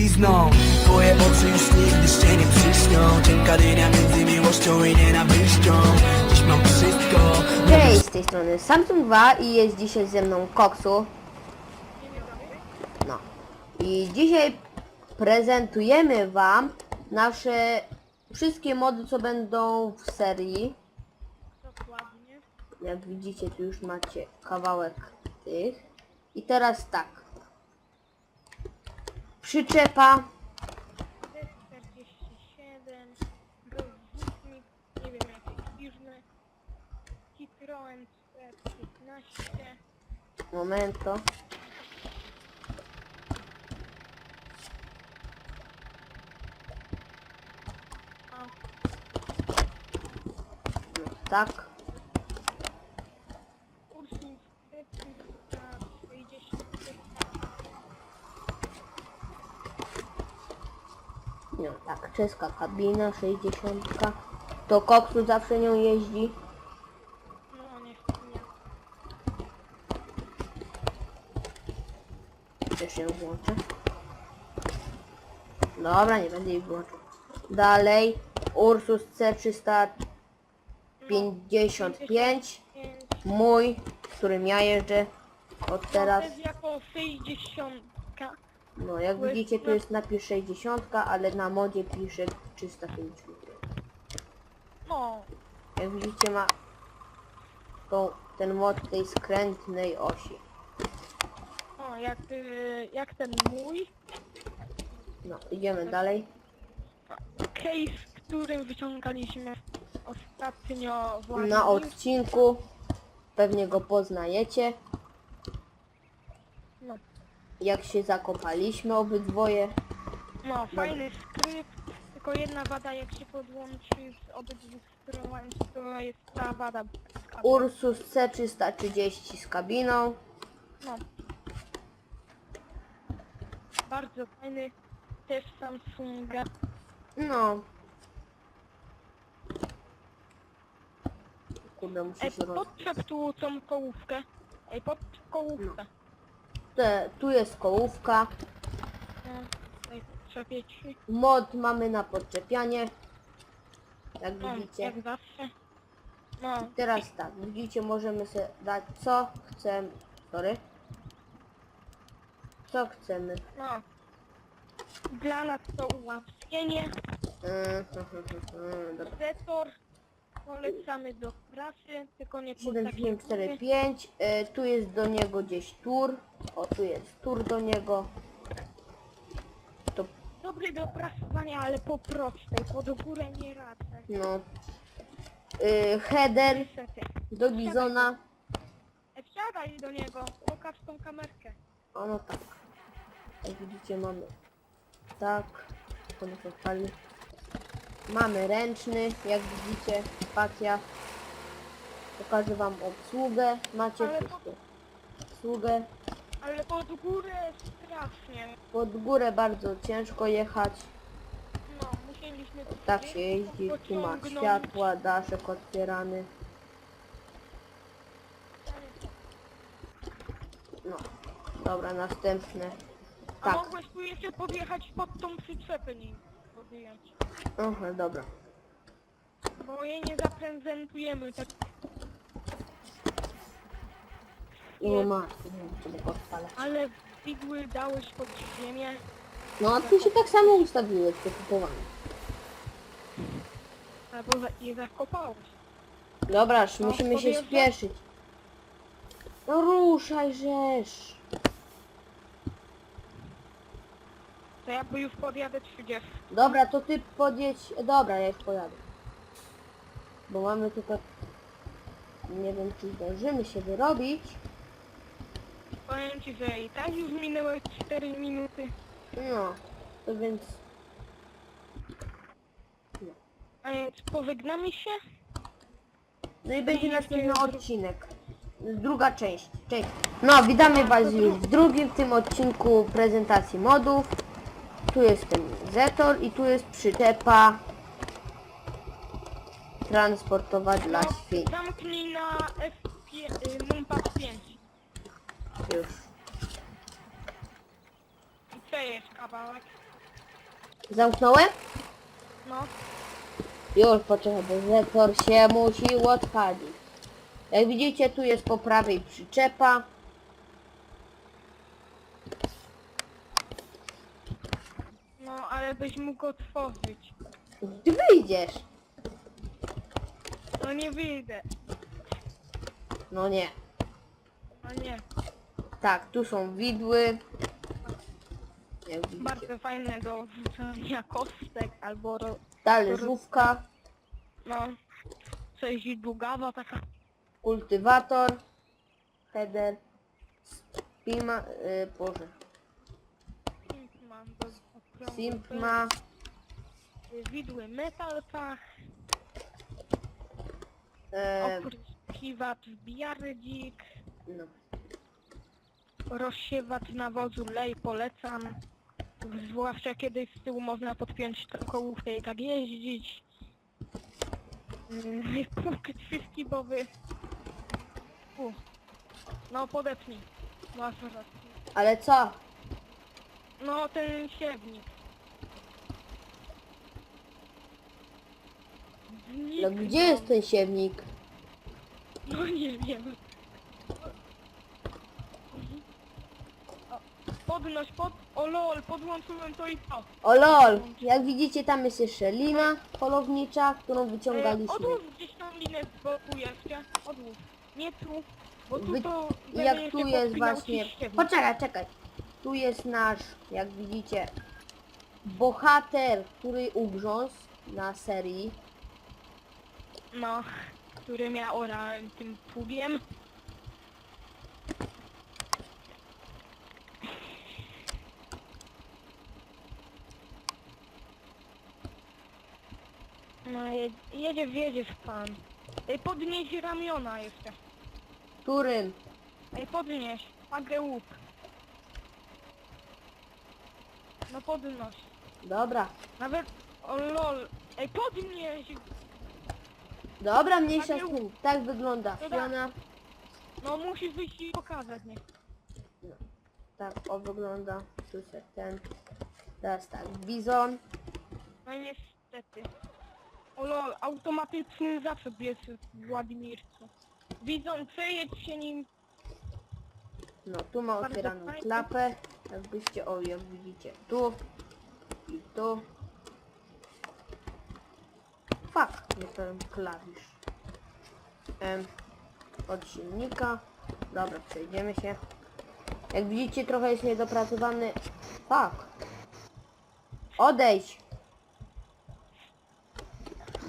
trucizną Twoje oczy już nigdy się nie przyśnią Cienka linia między miłością i nienawiścią Dziś mam wszystko Cześć, z tej strony Samsung 2 i jest dzisiaj ze mną Koksu. No. I dzisiaj prezentujemy Wam nasze wszystkie mody, co będą w serii. Dokładnie. Jak widzicie, tu już macie kawałek tych. I teraz tak. C15, Momento. tak. Ursus C360, No tak, czeska kabina 60. To Koksu zawsze nią jeździ. no niestety nie. Też ją włączę. Dobra, nie będę jej włączał. Dalej. Ursus C355. Pięć. Mój, którym ja jeżdżę od teraz. To jest jako 60. No jak widzicie tu jest napis 60, ale na modzie pisze 350. No, Jak widzicie ma tą, ten mod tej skrętnej osi. no jak, y, jak ten mój No, idziemy dalej. case, którym wyciągaliśmy ostatnio w Na odcinku pewnie go poznajecie. No, Jak się zakopaliśmy obydwoje. no fajny skrypt, tylko jedna wada jak się podłączy z obydwu stron, to jest ta wada. Ursus C330 z kabiną. No. Bardzo fajny, też Samsunga. No. Kurde, muszę Ej, się roz... podczep tu tą kołówkę. Ej, podczep kołówkę. Te, tu jest kołówka. No. Mod mamy na podczepianie. Jak No, widzicie. jak zawsze. No, Teraz tak, widzicie, możemy sobie dać co chcemy. Sorry. Co chcemy. no. Dla nas to ułatwienie. Dobra. Zetor polecamy do prasy, tylko nie pod takie góry. 7745. E, tu jest do niego gdzieś tur. O, tu jest tur do niego. To, Dobry do prasowania, ale po prostej, pod górę nie radzę. no. E, header Niestety. do bizona. E, Wsiadaj do niego, pokaż tą kamerkę. O, no tak. Jak widzicie, mamy tak. Pali. Mamy ręczny, jak widzicie, spacja. Pokażę wam obsługę. Macie Ale wszystko. Obsługę. Ale pod górę strasznie. Pod górę bardzo ciężko jechać. No, musieliśmy tu Tak się jeździ. Tu ma światła, daszek otwierany. No. Dobra, następne. A Tak. mogłeś tu jeszcze podjechać pod tą przyczepę nim podjechać. Aha, dobra. Bo jej nie zaprezentujemy tak. Nie ma. Nie wiem, czy tego odpalę. Ale igły dałeś pod ziemię. No, a tu się tak samo ustawiłeś, to kupowane. Albo za- je zakopałeś. Dobra, już No, musimy się spieszyć. No ruszaj, żeż. To ja już podjadę 30. Dobra, to ty podjedź. Dobra, ja już pojadę. Bo mamy tylko... Nie wiem, czy zdążymy się wyrobić. Powiem ci, że i tak już minęły 4 minuty. No, to więc... A więc pożegnamy się. No i będzie następny odcinek. Druga część. Cześć. No, witamy Was już w drugim tym odcinku prezentacji modów. Tu jest ten Zetor i tu jest przyczepa transportowa dla świń. Zamknij na F5, y, numpad 5. Już. I co jest kawałek? Zamknąłem? No, Już poczekaj, bo zetor się musi odpalić. Jak widzicie, tu jest po prawej przyczepa. no, ale byś mógł otworzyć. Ty wyjdziesz. No nie wyjdę. No nie. No nie. Tak, tu są widły. Jak widzicie. Bardzo fajne do wrzucania kostek albo ro... Talerzówka, no... Coś długawa taka. kultywator, header, spima, y, boże, Mam do okrągłych simpma, Widły metalpach, e, opryskiwacz biardzik, no, rozsiewacz nawozu lej polecam. Zwłaszcza kiedy z tyłu można podpiąć tą kołówkę i tak jeździć. Mm, Punkt wszystkibowy. U. No podepnij. Masz rację. ale co? No ten siewnik. No Zniknął. gdzie jest ten siewnik? No nie wiem. Podnoś, pod... O lol, podłączyłem to i to. O lol, jak widzicie tam jest jeszcze lina polownicza, którą E, wyciągaliśmy. odłóż gdzieś tam linę z boku jeszcze. Odłóż. Nie tu, bo tu Wy- to... I jak się tu jest podpinał właśnie... ci. Poczekaj, czekaj. Tu jest nasz, jak widzicie, bohater, który ugrzązł na serii. No, który miał orałem tym pługiem. No je, jedzie, wjedzie w pan. Ej, podnieś ramiona jeszcze. Którym? Ej, podnieś. Magę łuk. No podnoś. Dobra. Nawet... O lol. Ej, podnieś! Dobra, mniejsza z tym. Tak wygląda Dobra. Fiona. No musisz wyjść i pokazać, nie? Tak, o wygląda. Tu jest ten. Teraz tak, bizon. No niestety. O lol, automatyczny zasób jest w Władimircu. Widzą, przejedź się nim. No, tu ma Bardzo otwieraną fajnie. klapę. Jakbyście, o jak widzicie, tu i tu. Fuck, nie ten klawisz. Em, od silnika. Dobra, przejdziemy się. Jak widzicie, trochę jest niedopracowany. Fuck. Odejdź.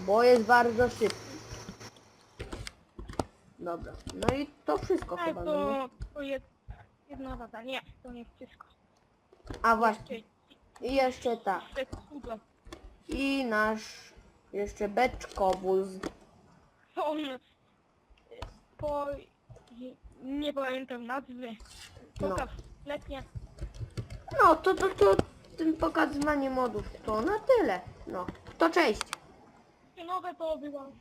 Bo jest bardzo szybki. Dobra, no i to wszystko Ale chyba. no nie? to, to jest jedna wada. Nie, to nie wszystko. A właśnie. I jeszcze tak. cudo. I nasz jeszcze beczkowóz. On y, po... nie pamiętam nazwy. No. Pokaz letnie. No to to to tym pokazywanie modów to na tyle. No to cześć. over for everyone.